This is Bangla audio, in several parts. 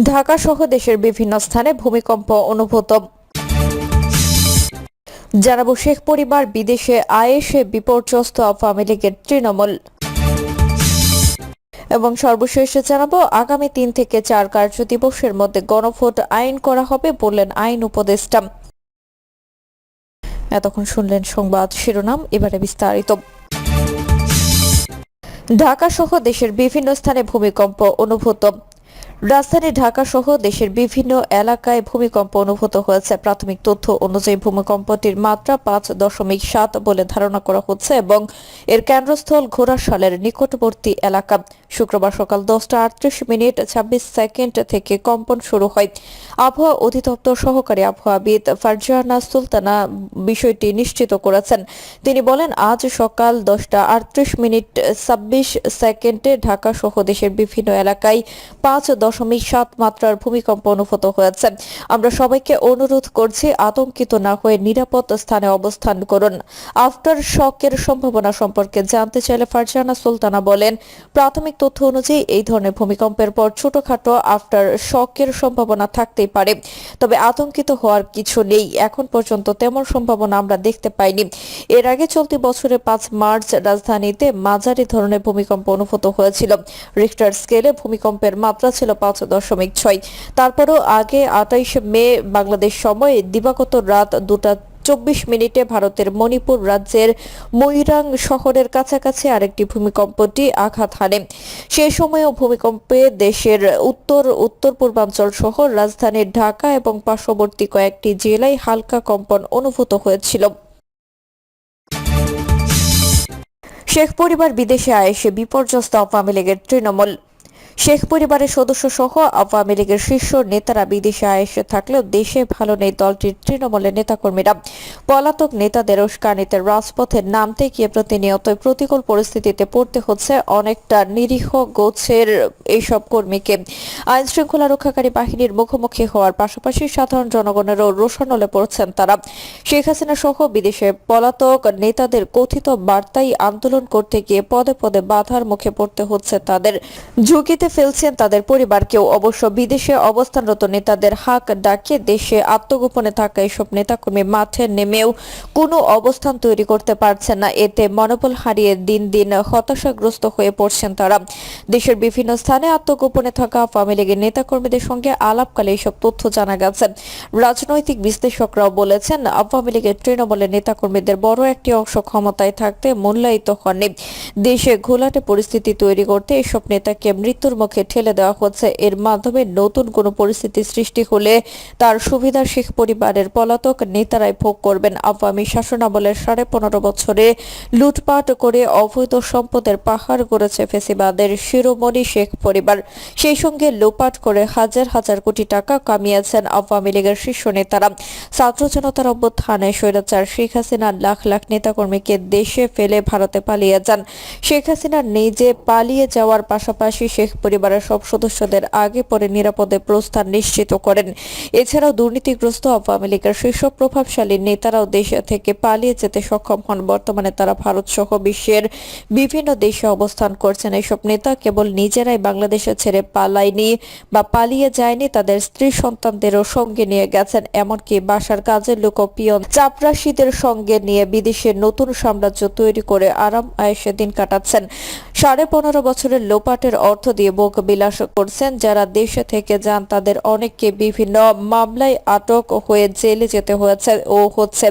ঢাকা সহ দেশের বিভিন্ন স্থানে ভূমিকম্প অনুভূত। জানাব শেখ পরিবার বিদেশে আয়েসে বিপর্যস্ত আওয়ামী লীগের তৃণমূল। এবং সর্বশেষে জানাব, আগামী তিন থেকে চার কার্য দিবসের মধ্যে গণভোট আইন করা হবে বললেন আইন উপদেষ্টা। এতক্ষণ শুনলেন সংবাদ শিরোনাম, এবারে বিস্তারিত। ঢাকা সহ দেশের বিভিন্ন স্থানে ভূমিকম্প অনুভূত। রাজধানী ঢাকা সহ দেশের বিভিন্ন এলাকায় ভূমিকম্প অনুভূত হয়েছে। প্রাথমিক তথ্য অনুযায়ী ভূমিকম্পটির মাত্রা পাঁচ দশমিক সাত বলে ধারণা করা হচ্ছে এবং এর কেন্দ্রস্থল ঘোড়াশালের নিকটবর্তী এলাকা। শুক্রবার সকাল দশটা আটত্রিশ মিনিট ছাব্বিশ সেকেন্ড থেকে কম্পন শুরু হয়। আবহাওয়া অধিদপ্তর সহকারী আবহাওয়াবিদ ফারজানা সুলতানা বিষয়টি নিশ্চিত করেছেন। তিনি বলেন, আজ সকাল দশটা আটত্রিশ মিনিট ছাব্বিশ সেকেন্ডে ঢাকা সহ দেশের বিভিন্ন এলাকায় পাঁচ দশমিক সাত মাত্রার ভূমিকম্প অনুভূত হয়েছে। আমরা সবাইকে অনুরোধ করছি, আতঙ্কিত না হয়ে নিরাপদ স্থানে অবস্থান করুন। আফটার শকের সম্ভাবনা সম্পর্কে জানতে চাইলে ফারজানা সুলতানা বলেন, প্রাথমিক তথ্য অনুযায়ী এই ধরনের ভূমিকম্পের পর ছোটখাটো আফটার শকের সম্ভাবনা থাকতেই পারে। তবে আতঙ্কিত হওয়ার কিছু নেই। এখন পর্যন্ত তেমন সম্ভাবনা আমরা দেখতে পাইনি। এর আগে চলতি বছরের পাঁচ মার্চ রাজধানীতে মাঝারি ধরনের ভূমিকম্প অনুভূত হয়েছিল। রিক্টার স্কেলে ভূমিকম্পের মাত্রা ছিল পাঁচ দশমিক ছয়। তারপরও আগে আটাইশে মে বাংলাদেশ সময়ে দিবাগত রাত দুটা চব্বিশ মিনিটে ভারতের মণিপুর রাজ্যের ময়ূরাং শহরের কাছাকাছি আরেকটি ভূমিকম্পটি আঘাত হানে। সে সময়ও ভূমিকম্পে দেশের উত্তর উত্তর পূর্বাঞ্চল সহ রাজধানী ঢাকা এবং পার্শ্ববর্তী কয়েকটি জেলায় হালকা কম্পন অনুভূত হয়েছিল। শেখ পরিবার বিদেশে আয়েসে বিপর্যস্ত আওয়ামী লীগের তৃণমূল। শেখ পরিবারের সদস্য সহ আওয়ামী লীগের শীর্ষ নেতারা বিদেশে আয়েসে থাকলেও দেশে ভালো নেই দলটির তৃণমূলের নেতাকর্মীরা। পলাতক নেতাদের উস্কানিতে রাজপথে নামতে গিয়ে প্রতিনিয়ত প্রতিকূল পরিস্থিতিতে পড়তে হচ্ছে অনেকটা নিরীহ গোছের এইসব কর্মীকে। আইন শৃঙ্খলা রক্ষাকারী বাহিনীর মুখোমুখি হওয়ার পাশাপাশি সাধারণ জনগণেরও রোষানলে পড়ছেন তারা। শেখ হাসিনা সহ বিদেশে পলাতক নেতাদের কথিত বার্তাই আন্দোলন করতে গিয়ে পদে পদে বাধার মুখে পড়তে হচ্ছে তাদের। ঝুঁকিতে ফেলছেন তাদের পরিবারকেও। অবশ্য বিদেশে অবস্থানরত নেতাদের হাক ডাকে দেশে আত্মগোপনে থাকা এসব নেতাকর্মী মাঠে নেমেও কোনো অবস্থান তৈরি করতে পারছেন না। এতে মনোবল হারিয়ে দিন দিন হতাশাগ্রস্ত হয়ে পড়ছেন তারা। দেশের বিভিন্ন স্থানে আত্মগোপনে থাকা আওয়ামী লীগের নেতাকর্মীদের সঙ্গে আলাপকালে এসব তথ্য জানা গেছে। রাজনৈতিক বিশ্লেষকরাও বলেছেন আওয়ামী লীগের তৃণমূলের নেতাকর্মীদের বড় একটি অংশ ক্ষমতায় থাকতে মূল্যায়িত হননি। দেশে ঘোলাটে পরিস্থিতি তৈরি করতে এসব নেতাকে মৃত্যুর মুখে ঠেলে দেওয়া হচ্ছে। এর মাধ্যমে নতুন কোনো পরিস্থিতি সৃষ্টি হলে তার সুবিধা শেখ পরিবারের পলাতক নেতারাই ভোগ করবেন আওয়ামী শাসনামলের সাড়ে পনেরো বছরে। লুটপাট করে অবৈধ সম্পদের পাহাড় গড়েছে ফেসিবাদের শিরোমণি শেখ পরিবার। সেই সঙ্গে লোপাট করে হাজার হাজার কোটি টাকা কামিয়েছেন আওয়ামী লীগের শীর্ষ নেতারা। ছাত্র জনতার অভ্যুত্থানে স্বৈরাচার শেখ হাসিনা লাখ লাখ নেতাকর্মীকে দেশে ফেলে ভারতে পালিয়ে যান। শেখ হাসিনা নিজে পালিয়ে যাওয়ার পাশাপাশি শেখ পরিবারের সব সদস্যদের আগে পরে নিরাপদে প্রস্থান নিশ্চিত করেন। এছাড়াও দুর্নীতিগ্রস্ত আওয়ামী লীগের শীর্ষ প্রভাবশালী নেতারাও দেশ থেকে পালিয়ে যেতে সক্ষম হন। বর্তমানে তারা ভারত সহ বিশ্বের বিভিন্ন দেশে অবস্থান করছেন। এসব নেতা কেবল নিজেরাই বাংলাদেশে ছেড়ে পালায়নি বা পালিয়ে যায়নি, তাদের স্ত্রী সন্তানদেরও সঙ্গে নিয়ে গেছেন। এমনকি বাসার কাজের লোক পিয়ন চাপরাশিদের সঙ্গে নিয়ে বিদেশে নতুন সাম্রাজ্য তৈরি করে আরাম আয়েসে দিন কাটাচ্ছেন। সাড়ে পনেরো বছরের লোপাটের অর্থ দিয়ে বুক বিলাস করছেন। যারা দেশে থেকে যান, তাদের অনেককে বিভিন্ন মামলায় আটক হয়ে জেলে যেতে হয়েছে ও হচ্ছে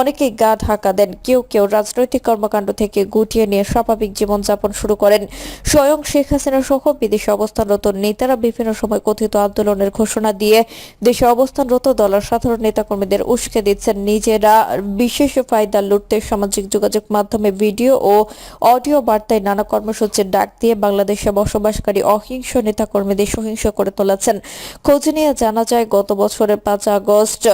অনেকে গা ঢাকা দেন, কেউ কেউ রাজনৈতিক কর্মকাণ্ড থেকে গুটিয়ে নিয়ে স্বাভাবিক জীবনযাপন শুরু করেন। স্বয়ং শেখ হাসিনা সহ বিদেশে অবস্থানরত নেতারা বিভিন্ন সময় কথিত আন্দোলনের ঘোষণা দিয়ে দেশে অবস্থানরত দলের সাধারণ নেতাকর্মীদের উস্কে দিচ্ছেন। নিজেরা বিশেষ ফায়দা লুটতে সামাজিক যোগাযোগ মাধ্যমে ভিডিও ও অডিও বার্তায় নানা কর্মসূচির ডাক দিয়ে বাংলাদেশে বসবাসকারী অহিংস নেতাকর্মীদের সহিংস করে তোলাচ্ছেন খোঁজ নিয়ে জানা যায়, গত বছরের পাঁচ আগস্ট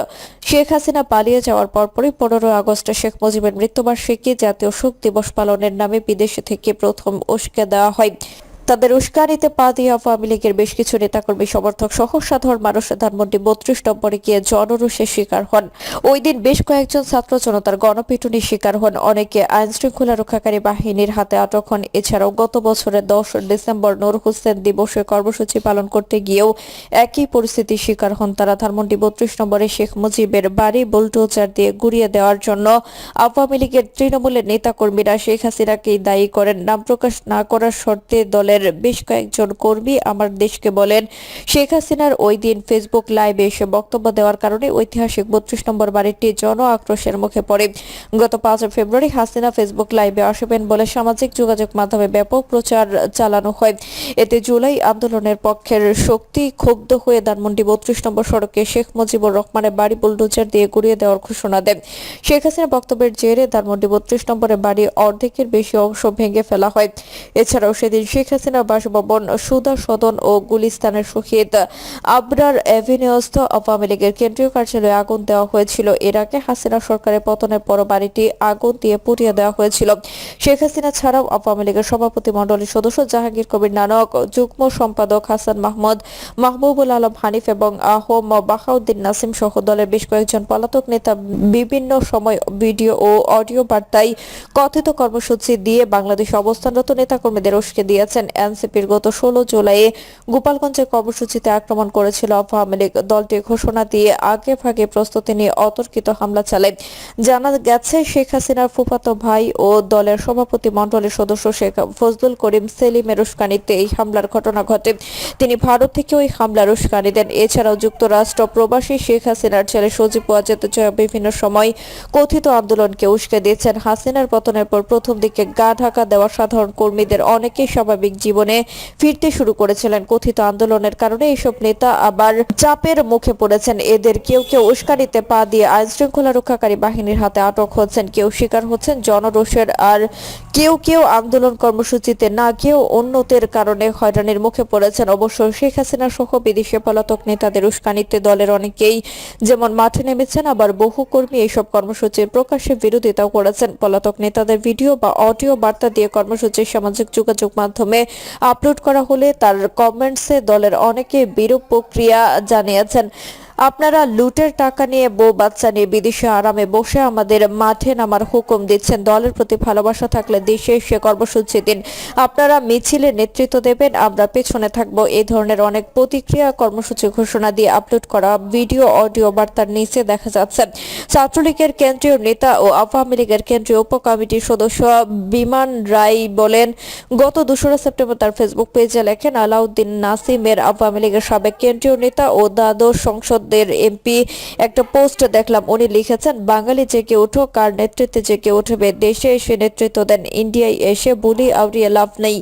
শেখ হাসিনা পালিয়ে যাওয়ার পরপরই পনেরো আগস্টে শেখ মুজিবের মৃত্যুবার্ষিকী জাতীয় শোক দিবস পালনের নামে বিদেশ থেকে প্রথম উস্কে দেওয়া হয়। তাদের উস্কানিতে পা দিয়ে আওয়ামী লীগের বেশ কিছু নেতাকর্মী সমর্থক সহ সাধারণ মানুষ ধানমন্ডি বত্রিশ নম্বরে গিয়ে জনরোষের শিকার হন। ওই দিন বেশ কয়েকজন ছাত্র জনতার গণপিটুনির শিকার হন। অনেকে আইন শৃঙ্খলা রক্ষাকারী বাহিনীর হাতে আটক হন। এছাড়াও গত বছরের দশ ডিসেম্বর নূর হোসেন দিবসে কর্মসূচি পালন করতে গিয়েও একই পরিস্থিতির শিকার হন তারা। ধানমন্ডি বত্রিশ নম্বরে শেখ মুজিবের বাড়ি বুলডোজার দিয়ে গুড়িয়ে দেওয়ার জন্য আওয়ামী লীগের তৃণমূলের নেতাকর্মীরা শেখ হাসিনাকেই দায়ী করেন। নাম প্রকাশ না করার শর্তে দলের বেশ কয়েকজন কর্মী আমার দেশকে বলেন, শেখ হাসিনার ওই দিন ফেসবুক লাইভে এসে বক্তব্য দেওয়ার কারণে ঐতিহাসিক বত্রিশ নম্বর বাড়িটি জন আক্রোশের মুখে পড়ে। গত পাঁচ ফেব্রুয়ারি হাসিনা ফেসবুক লাইভে আসবেন বলে সামাজিক যোগাযোগ মাধ্যমে ব্যাপক প্রচার চালানো হয়। এতে জুলাই আন্দোলনের পক্ষের শক্তি ক্ষুব্ধ হয়ে ধানমন্ডি বত্রিশ নম্বর সড়কে শেখ মুজিবুর রহমানের বাড়ি বুলডোজার দিয়ে গুড়িয়ে দেওয়ার ঘোষণা দেন। শেখ হাসিনার বক্তব্যের জেরে ধানমন্ডি বত্রিশ নম্বরের বাড়ি অর্ধেকের বেশি অংশ ভেঙে ফেলা হয়। এছাড়াও সেদিন শেখ হাসিনার বাসভবন সুদা সদন ও গুলিস্তানের শহীদ আবরার অ্যাভিনিউস্থ আওয়ামী লীগের কেন্দ্রীয় কার্যালয়ে আগুন দেওয়া হয়েছিল। এর আগে হাসিনা সরকারের পতনের পর বাড়িটি আগুন দিয়ে পুড়িয়ে দেওয়া হয়েছিল। শেখ হাসিনা ছাড়াও আওয়ামী লীগের সভাপতি মণ্ডলীর সদস্য জাহাঙ্গীর কবির নানক, যুগ্ম সম্পাদক হাসান মাহমুদ, মাহবুবুল আলম হানিফ এবং আহম বাহাউদ্দিন নাসিম সহ দলের বেশ কয়েকজন পলাতক নেতা বিভিন্ন সময় ভিডিও ও অডিও বার্তায় কথিত কর্মসূচি দিয়ে বাংলাদেশ অবস্থানরত নেতাকর্মীদের উস্কে দিয়েছেন। এনসিপির গত ষোলো জুলাইয়ে গোপালগঞ্জে কর্মসূচিতে আক্রমণ করেছিল আওয়ামী লীগ। দলটি ঘোষণা দিয়ে আগে ভাগে প্রস্তুতি নিয়ে অতর্কিত হামলা চালায়। জানা গেছে, শেখ হাসিনার ফুফাতো ভাই ও দলের সভাপতি মণ্ডলের সদস্য শেখ ফজলুল করিম সেলিমের উস্কানিতে এই হামলার ঘটনা ঘটে। তিনি ভারত থেকে ওই হামলার উস্কানি দেন। এছাড়াও যুক্তরাষ্ট্র প্রবাসী শেখ হাসিনার ছেলে সজীব ওয়াজেদ বিভিন্ন সময় কথিত আন্দোলনকে উস্কে দিয়েছেন। হাসিনার পতনের পর প্রথম দিকে গা ঢাকা দেওয়া সাধারণ কর্মীদের অনেকেই স্বাভাবিক জীবনে ফিরতে শুরু করেছিলেন কথিত আন্দোলনের কারণে। এইসব নেতা আবার চাপের মুখে পড়েছেন। এদের কেউ কেউ উস্কানিতে পা দিয়ে আইন শৃঙ্খলা রক্ষাকারী বাহিনীর হাতে আটক হচ্ছেন। কেউ শিকার হচ্ছেন জনরোষের, আর কেউ কেউ আন্দোলন কর্মসূচিতে না গিয়েও অন্যদের কারণে হয়রানির মুখে পড়েছেন। অবশ্য শেখ হাসিনা সহ বিদেশে পলাতক নেতাদের উস্কানিতে দলের অনেকেই যেমন মাঠে নেমেছেন, আবার বহু কর্মী এইসব কর্মসূচির প্রকাশ্যে বিরোধিতাও করেছেন। পলাতক নেতাদের ভিডিও বা অডিও বার্তা দিয়ে কর্মসূচির সামাজিক যোগাযোগ মাধ্যমে আপলোড করা হলে তার কমেন্টসে দলের অনেকে বিরূপ প্রক্রিয়া জানিয়েছেন। আপনারা লুটের টাকা নিয়ে বউ বাচ্চা নিয়ে বিদেশে আরামে বসে আমাদের মাঠে নামার হুকুম দিচ্ছেন। দলের প্রতি ভালোবাসা থাকলে দেশে সে কর্মসূচি দিন। আপনারা মিছিলে নেতৃত্ব দেবেন, আমরা পেছনে থাকব। এই ধরনের অনেক প্রতিক্রিয়া কর্মসূচি ঘোষণা দিয়ে আপলোড করা ভিডিও, অডিও বার্তার নিচে দেখা যাচ্ছে। ছাত্রলীগের কেন্দ্রীয় নেতা ও আওয়ামী লীগের কেন্দ্রীয় উপ কমিটির সদস্য বিমান রায় বলেন, গত দোসরা সেপ্টেম্বর তার ফেসবুক পেজে লেখেন, আলাউদ্দিন নাসিমের আওয়ামী লীগের সাবেক কেন্দ্রীয় নেতা ও দ্বাদশ সংসদের এমপি একটা পোস্ট দেখলাম, উনি লিখেছেন, বাঙালি জেগে ওঠো কার নেতৃত্বে জেগে উঠবে দেশে এসে নেতৃত্ব দেন, ইন্ডিয়ায় এসে বুলি আউরিয়ে লাভ নেই।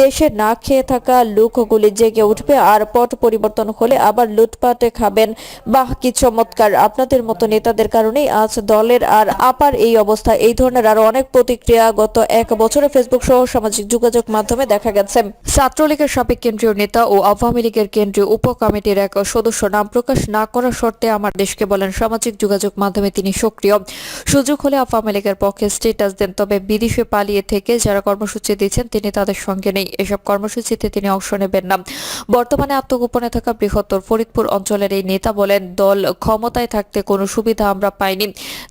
দেশে না খেয়ে থাকা লোকগুলি জেগে উঠবে, আর পট পরিবর্তন হলে আবার লুটপাটে খাবেন। বাহ, কি চমৎকার! আপনাদের মতো নেতাদের কারণেই আজ দলের আর আপার এই অবস্থা। এই ধরনের আরও অনেক প্রতিক্রিয়া গত এক বছরে ফেসবুক সহ সামাজিক যোগাযোগ মাধ্যমে দেখা গেছে। ছাত্রলীগের সাবেক কেন্দ্রীয় নেতা ও আওয়ামী লীগের কেন্দ্রীয় উপ কমিটির এক সদস্য নাম প্রকাশ না করার শর্তে আমার দেশকে বলেন সামাজিক যোগাযোগ মাধ্যমে তিনি সক্রিয়। সুযোগ হলে আওয়ামী লীগের পক্ষে স্টেটাস দেন, তবে বিদেশে পালিয়ে থেকে যারা কর্মসূচি দিচ্ছেন তিনি তাদের সঙ্গে নেই। এসব কর্মসূচিতে তিনি অংশ নেবেন না। বর্তমানে আত্মগোপনে থাকা বৃহত্তর ফরিদপুর অঞ্চলের এই নেতা বলেন, দল ক্ষমতায় থাকতে কোনো সুবিধা আমরা পাইনি।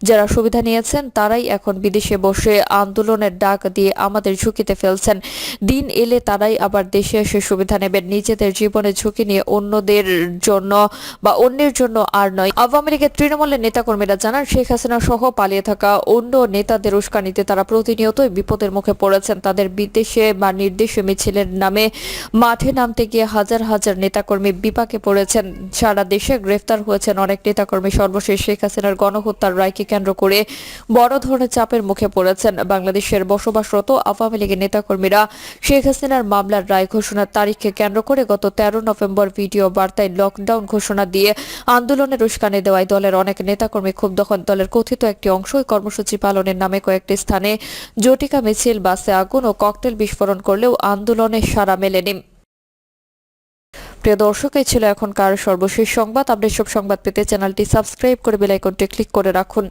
যারা সুবিধা নিয়েছেন তারাই এখন বিদেশে বসে আন্দোলনের ডাক দিয়ে আমাদের ঝুঁকিতে ফেলছেন। দিন এলে তারাই আবার দেশে এসে সুবিধা নেবেন। নিজেদের জীবনে ঝুঁকি নিয়ে অন্যদের জন্য বা অন্যের জন্য আর নয়। আওয়ামী লীগের তৃণমূলের নেতাকর্মীরা জানান, শেখ হাসিনা সহ পালিয়ে থাকা অন্য নেতাদের উস্কানিতে তারা প্রতিনিয়তই বিপদের মুখে পড়েছেন। তাদের বিদেশে বা নির্দেশে মিছিলের নামে মাঠে নামতে গিয়ে হাজার হাজার নেতাকর্মী বিপাকে পড়েছেন। সারা দেশে গ্রেফতার হয়েছেন অনেক নেতাকর্মী। সর্বশেষ শেখ হাসিনার গণহত্যার রায়কে কেন্দ্র করে বড় ধরনের চাপের মুখে পড়েছেন। বাংলাদেশের বসবাসরত আওয়ামী লীগের নেতাকর্মীরা শেখ হাসিনার মামলার রায় ঘোষণার তারিখকে কেন্দ্র করে গত তেরো নভেম্বর ভিডিও বার্তায় লকডাউন ঘোষণা দিয়ে আন্দোলনের উস্কানি দেওয়ায় দলের অনেক নেতাকর্মী ক্ষুব্ধ হন। দলের কথিত একটি অংশ কর্মসূচি পালনের নামে কয়েকটি স্থানে জটিকা মিছিল, বাসে আগুন ও ককটেল বিস্ফোরণ করলেও আন্দোলনে সাড়া মেলেনি। প্রিয় দর্শক, এই ছিল এখনকার সর্বশেষ সংবাদ। আপনি সব সংবাদ পেতে চ্যানেলটি সাবস্ক্রাইব করে বেলাইকনটি ক্লিক করে রাখুন।